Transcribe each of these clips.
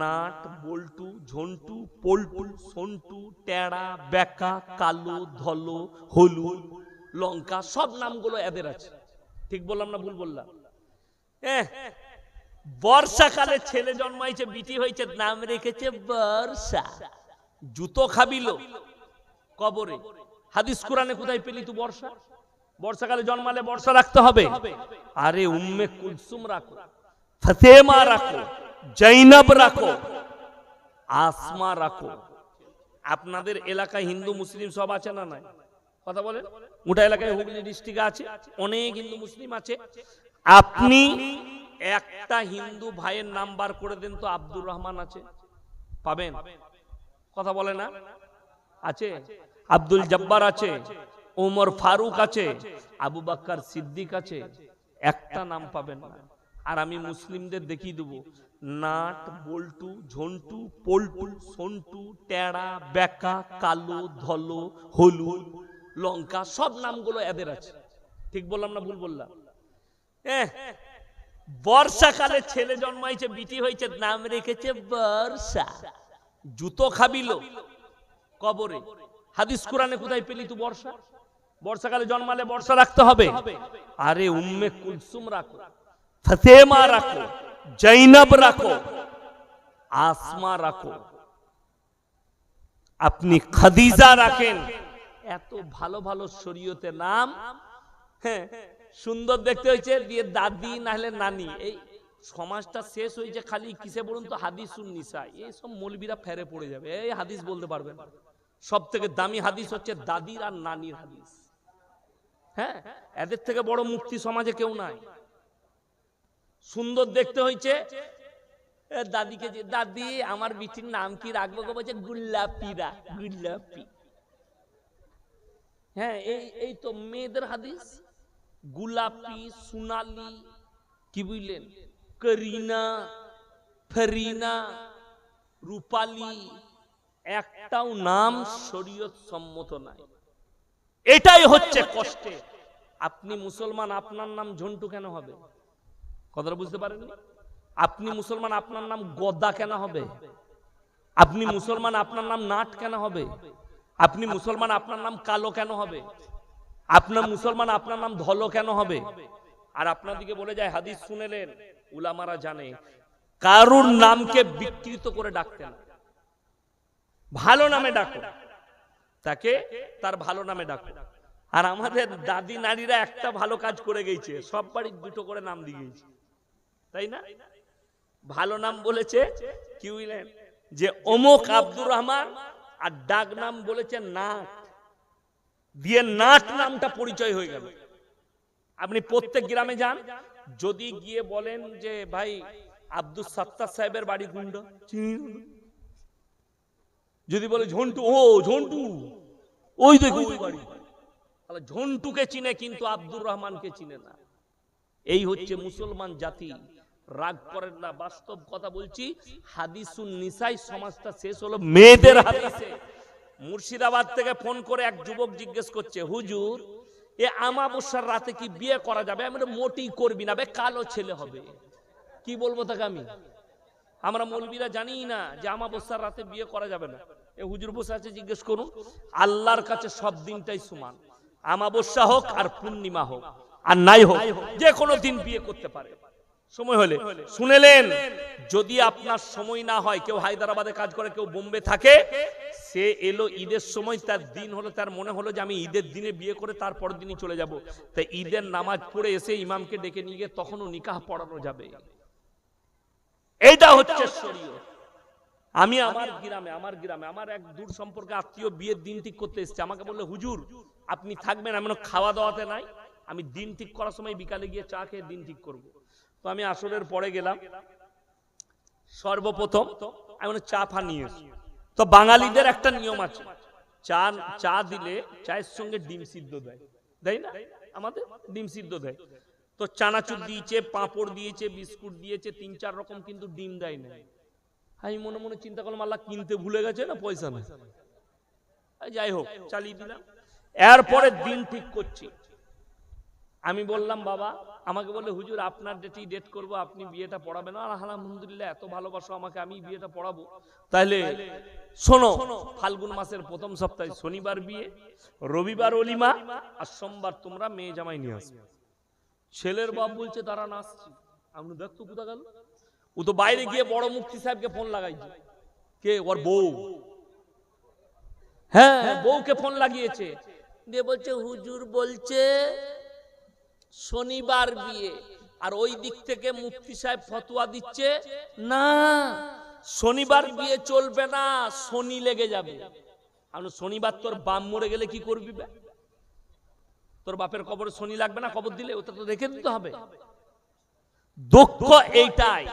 Nut বল্টু ঝন্টু পল্টু সন্টু টেড়া বেকা কালো ধলো হলুদ লঙ্কা সব নামগুলো এদের আছে। ঠিক বললাম না ভুল বললাম? বর্ষাকালে ছেলে জন্মাইছে বিটি হয়েছে নাম রেখেছে বর্ষা। জুতো খাবিল কবরে। হাদিস কোরআনে কোথায় পেলি তু বর্ষা? বর্ষাকালে জন্মালে বর্ষা রাখতে হবে। আরে উম্মে কুলসুম রাখো। ফতেমা রাখো। জৈনব রাখো, আসমা রাখো। আপনাদের এলাকায় হিন্দু, মুসলিম সব আছে না নাই? কথা বলেন গোটা এলাকায় হুগলি ডিস্ট্রিক্টে আছে, অনেক হিন্দু, মুসলিম আছে। আপনি একটা হিন্দু ভাইয়ের নাম বার করে দেন তো আব্দুর রহমান আছে। পাবেন? কথা বলে না? আছে? আব্দুল জব্বার আছে, ওমর ফারুক আছে, আবু বাক্কার সিদ্দিক আছে। একটা নাম পাবেন না। আর আমি মুসলিমদের দেখিয়ে দেবো। নাট, বল্টু, ঝন্টু, পল্টু, সন্টু, টেড়া বেকা কালো, ধলো, হলুদ, লঙ্কা, সব নামগুলো এদের আছে। ঠিক বললাম না ভুল বললাম? বর্ষাকালে ছেলে জন্মাইছে, বিটি হয়েছে, নাম রেখেছে বর্ষা। জুতো খাবিল। কবরে। হাদিস কোরআনে কোথায় পেলি তুই বর্ষা? বর্ষাকালে জন্মালে বর্ষা রাখতে হবে। আরে উম্মে কুলসুম রাখো। ফতেমা রাখো জৈনব রাখো আসমা রাখো আপনি খাদিজা রাখেন এত ভালো ভালো শরীয়তে নাম হ্যাঁ সুন্দর দেখতে হয়েছে, দিয়ে দাদি না হলে নানি। এই সমাজটা শেষ হয়েছে খালি, কিসে বলুন তো হাদিস নিসা। এই সব মৌলবীরা ফেরে পড়ে যাবে, এই হাদিস বলতে পারবে না। সব থেকে দামি হাদিস হচ্ছে দাদির আর নানির হাদিস। হ্যাঁ এদের থেকে বড় মুক্তি সমাজে কেউ নাই। সুন্দর দেখতে হয়েছে। দাদিকে দাদি, আমার বিটির নাম কি রাখব গো? বলছে গুল্লাপিরা গুল্লাপি। হ্যাঁ এই এই তো মেয়েদের হাদিস। গুলাপি, সোনালি, কি বুঝলেন? করিনা, ফরিনা, রূপালি, একটাও নাম শরীয়ত সম্মত নাই। এটাই হচ্ছে কষ্টে। আপনি মুসলমান, আপনার নাম ঝন্টু কেন হবে? কথাটা বুঝতে পারেননি? আপনি মুসলমান, আপনার নাম গদা কেন হবে? আপনি মুসলমান, আপনার নাম নাট কেন হবে? আপনি মুসলমান, আপনার নাম কালো কেন হবে? আপনার মুসলমান, আপনার নাম ধলো কেন হবে? আর আপনার দিকে বলে যায়, হাদিস শুনেলেন, উলামারা জানে, কারুর নামকে বিকৃত করে ডাকতেন ভালো নামে ডাকো। তাকে তার ভালো নামে ডাকো। আর আমাদের দাদি নারীরা একটা ভালো কাজ করে গেছে, সব বাড়ির দুটো করে নাম দিয়ে গেছে। তাই না? ভালো নাম বলেছে কি বুঝলেন যে অমুক আব্দুর রহমান আর ডাক নাম বলেছে নাট দিয়ে নাট নামটা পরিচয় হয়ে গেল। আপনি প্রত্যেক গ্রামে যান। যদি গিয়ে বলেন যে ভাই আব্দুল সাত্তার সাহেবের বাড়ি গুন্ড যদি বলে ঝন্টু ও ঝন্টু ওই দেখো ওই বাড়ি। তাহলে ঝন্টুকে চিনে কিন্তু আব্দুর রহমানকে চিনে না। এই হচ্ছে মুসলমান জাতি। রাগ করেন না বাস্তব কথা বলছি হাদিসুন নিসাই সমাজটা শেষ হলো মেয়েদের হাদিসে। মুর্শিদাবাদ থেকে ফোন করে এক যুবক জিজ্ঞেস করছে হুজুর এ আমাবস্যার রাতে কি বিয়ে করা যাবে? আমি মোটেই করবি না বে কালো ছেলে হবে। কি বলব তাকে আমি? আমরা মৌলবীরা জানি না যে আমাবস্যার রাতে বিয়ে করা যাবে না। এ হুজুর বসে আছে জিজ্ঞেস করুন আল্লাহর কাছে সব দিনটাই সমান। আমাবস্যা হোক আর পূর্ণিমা হোক আর নাই হোক। যে কোনো দিন বিয়ে করতে পারে। সময় হলে শুনেলেন, যদি আপনার সময় না হয়, কেউ হায়দ্রাবাদে কাজ করে, কেউ বোম্বে থাকে, সে এলো ঈদের সময়, তার দিন হলো, তার মনে হলো যে আমি ঈদের দিনে বিয়ে করে তারপর দিনই চলে যাব। তাই ঈদের নামাজ পড়ে এসে ইমামকে ডেকে নিয়ে গিয়ে তখনও নিকাহ পড়ানো যাবে। এইটা হচ্ছে শরীয়ত। আমি আমার গ্রামে আমার গ্রামে, আমার এক দূর সম্পর্কে আত্মীয় বিয়ের দিন ঠিক করতে এসেছে। আমাকে বলল, হুজুর, আপনি থাকবেন আমি খাওয়া দাওয়াতে নাই। আমি দিন ঠিক করার সময় বিকালে গিয়ে চা খেয়ে দিন ঠিক করব। তো আমি আসরের পরে গেলাম। সর্বপ্রথম আমি বললাম, চা ফা নিয়ে। তো বাঙালিদের একটা নিয়ম আছে চা চা দিলে চায়ের সঙ্গে ডিম সিদ্ধ দেয়। দেয় না? আমাদের ডিম সিদ্ধ দেয়। তো চানাচুর দিয়েছে পাঁপড় দিয়েছে বিস্কুট দিয়েছে তিন চার রকম কিন্তু ডিম দেয় না। আমি মনে মনে চিন্তা করলাম আল্লাহ কিনতে ভুলে গেছে না পয়সা এই যাই হোক চালিয়ে দিলাম। এরপরে দিন ঠিক করছি। আমি বললাম বাবা আমাকে বলে হুজুর, আপনার ডেটেই ডেট করব, আপনি বিয়েটা পড়াবেন। আর আলহামদুলিল্লাহ, এত ভালোবাসো আমাকে, আমি বিয়েটা পড়াবো। তাহলে শোনো, ফাল্গুন মাসের প্রথম সপ্তাহে শনিবার বিয়ে, রবিবার অলিমা, আর সোমবার তোমরা মেয়ে জামাই নিয়ে আসবে। ছেলের বাপ বলছে, তারা নাচছি আপনি দেখতো কোথা গেল? ও তো বাইরে গিয়ে বড় মুক্তি সাহেবকে ফোন লাগাইছে। কে? ওর বউ। হ্যাঁ বউকে ফোন লাগিয়েছে। দিয়ে বলছে, হুজুর বলছে শনিবার বিয়ে। আর ওই দিক থেকে মুফতি সাহেব ফতোয়া দিচ্ছে, না, শনিবার বিয়ে চলবে না, শনি লেগে যাবে। আমি শনিবার তোর বাম মরে গেলে কি করবি তোর বাপের কবরে শনি লাগবে না, কবর দিলে? ওটা তো রেখে দিতে হবে। দুঃখ এইটাই।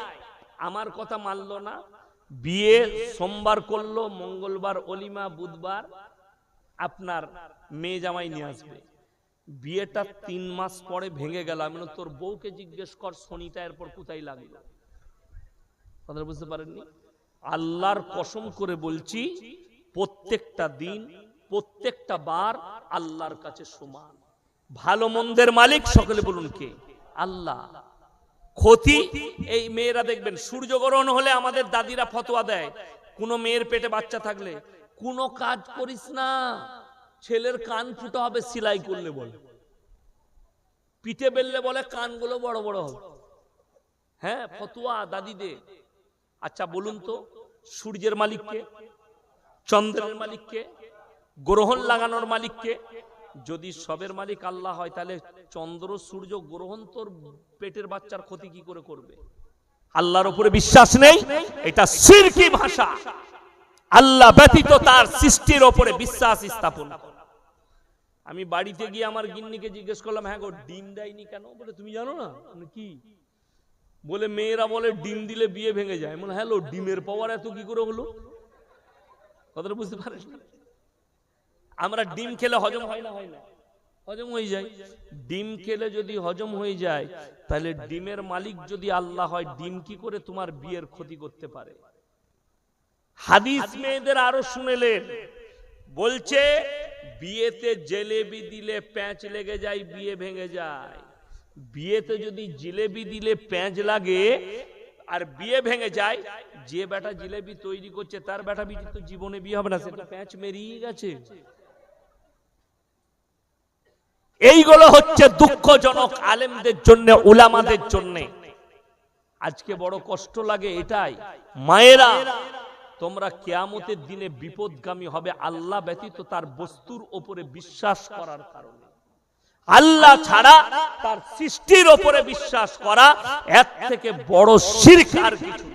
আমার কথা মানলো না। বিয়ে সোমবার করল, মঙ্গলবার, অলিমা, বুধবার আপনার মেয়ে জামাই নিয়ে আসবে। বিয়েটা তিন মাস পরে ভেঙে গেল। আমি তোর বউকে জিজ্ঞেস কর, শনিটা এরপর কোথায় লাগল? কথা বুঝতে পারেননি? আল্লাহর কসম করে বলছি, প্রত্যেকটা দিন, প্রত্যেকটা বার আল্লাহর কাছে সমান। ভালো মন্দের মালিক সকলে বলুন কে? আল্লাহ। ক্ষতি, এই মেয়েরা দেখবেন, সূর্যগ্রহণ হলে আমাদের দাদিরা ফতোয়া দেয়, কোনো মেয়ের পেটে বাচ্চা থাকলে, কোনো কাজ করিস না। ছেলের কান ফুটো হবে, সেলাই করলে বলে। পিঠে বেললে বলে, কানগুলো বড় বড় হবে। হ্যাঁ ফতুয়া দাদিদের আচ্ছা বলুন তো, সূর্যের মালিককে চন্দ্রের মালিককে গ্রহণ লাগানোর মালিককে যদি সবের মালিক আল্লাহ হয়, তাহলে চন্দ্র, সূর্য, গ্রহণ তোর পেটের বাচ্চার ক্ষতি কি করে করবে? আল্লাহর উপরে বিশ্বাস নেই? এটা সিরকি ভাষা। আল্লাহ ব্যতীত তার সৃষ্টির ওপরে বিশ্বাস স্থাপন। আমি বাড়িতে গিয়ে আমার গিন্নিকে জিজ্ঞেস করলাম হ্যাঁ গো, ডিম দেয়নি কেন? বলে, তুমি জানো না? কি? বলে, মেয়েরা বলে ডিম দিলে বিয়ে ভেঙে যায়। মানে হ্যালো ডিমের পাওয়ার এত কি করে হলো? কথাটা বুঝতে পারেন আমরা ডিম খেলে হজম হয় না হয় না? হজম হয়ে যায়। ডিম খেলে যদি হজম হয়ে যায়, তাহলে ডিমের মালিক যদি আল্লাহ হয়, ডিম কি করে তোমার বিয়ের ক্ষতি করতে পারে? হাদিস মেয়েদের আরও শুনেলেন বলছে, বিয়েতে জেলেবি দিলে প্যাঁচ লেগে যায়, বিয়ে ভেঙে যায়। বিয়েতে যদি জিলেবি দিলে প্যাঁচ লাগে, আর বিয়ে ভেঙে যায়, যে বেটা জিলেবি তৈরি করছে, তার বেটা বিটি তো জীবনে বিয়ে হবে না সেটা প্যাঁচ মেরিয়ে গেছে। এইগুলো হচ্ছে দুঃখজনক আলেমদের জন্য, উলামাদের জন্য। আজকে বড় কষ্ট লাগে এটাই। মায়েরা তোমরা কেয়ামতের দিনে বিপদগামী হবে, আল্লাহ ব্যতীত তার বস্তুর ওপরে বিশ্বাস করার কারণে আল্লাহ ছাড়া তার সৃষ্টির ওপরে বিশ্বাস করা, এর থেকে বড় শিরক কিছু।